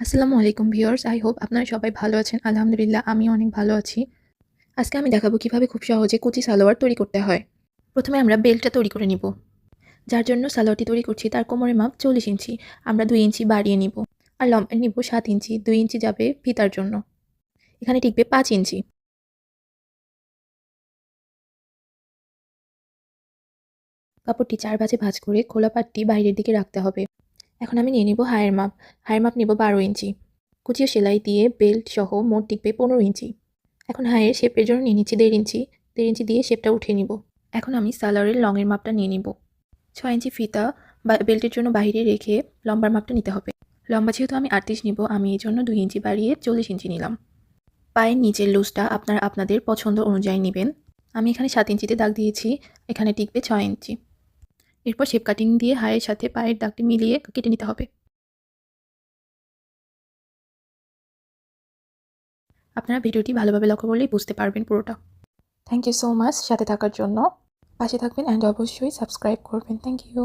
আসসালামু আলাইকুম viewers, I hope আপনারা সবাই ভালো আছেন। আলহামদুলিল্লাহ আমি অনেক ভালো আছি। আজকে আমি দেখাবো কীভাবে খুব সহজে কুচি সালোয়ার তৈরি করতে হয়। প্রথমে আমরা বেল্টটা তৈরি করে নিব। যার জন্য সালোয়ারটি তৈরি করছি, তার কোমরের মাপ চল্লিশ ইঞ্চি। আমরা দুই ইঞ্চি বাড়িয়ে নিব আর লম্বা, নিব সাত ইঞ্চি। দুই ইঞ্চি যাবে ফিতার জন্য। এখানে টিকবে পাঁচ ইঞ্চি। কাপড়টি চার ভাঁজে ভাঁজ করে খোলা পাটটি বাইরের দিকে রাখতে হবে। এখন আমি নিয়ে নিব হায়ের মাপ। হায়ের মাপ নিব বারো ইঞ্চি। কুচিয়ে সেলাই দিয়ে বেল্ট সহ মোট টিকবে পনেরো ইঞ্চি। এখন হায়ের শেপের জন্য নিয়ে নিচ্ছি দেড় ইঞ্চি। দেড় ইঞ্চি দিয়ে শেপটা উঠিয়ে নিব। এখন আমি সালোয়ারের লংয়ের মাপটা নিয়ে নিব। ছয় ইঞ্চি ফিতা বা বেল্টের জন্য বাইরে রেখে লম্বার মাপটা নিতে হবে। লম্বা যেহেতু আমি আটত্রিশ নিব, আমি এই জন্য দুই ইঞ্চি বাড়িয়ে চল্লিশ ইঞ্চি নিলাম। পায়ের নিচের লুজটা আপনারা আপনাদের পছন্দ অনুযায়ী নেবেন। আমি এখানে সাত ইঞ্চিতে দাগ দিয়েছি, এখানে টিকবে ছয় ইঞ্চি। এরপর শেপ কাটিং দিয়ে হায়ের সাথে পায়ের দাগটি মিলিয়ে কেটে নিতে হবে। আপনারা ভিডিওটি ভালোভাবে লক্ষ্য করলেই বুঝতে পারবেন পুরোটা। থ্যাংক ইউ সো মাচ সাথে থাকার জন্য পাশে থাকবেন অ্যান্ড অবশ্যই সাবস্ক্রাইব করবেন। Thank you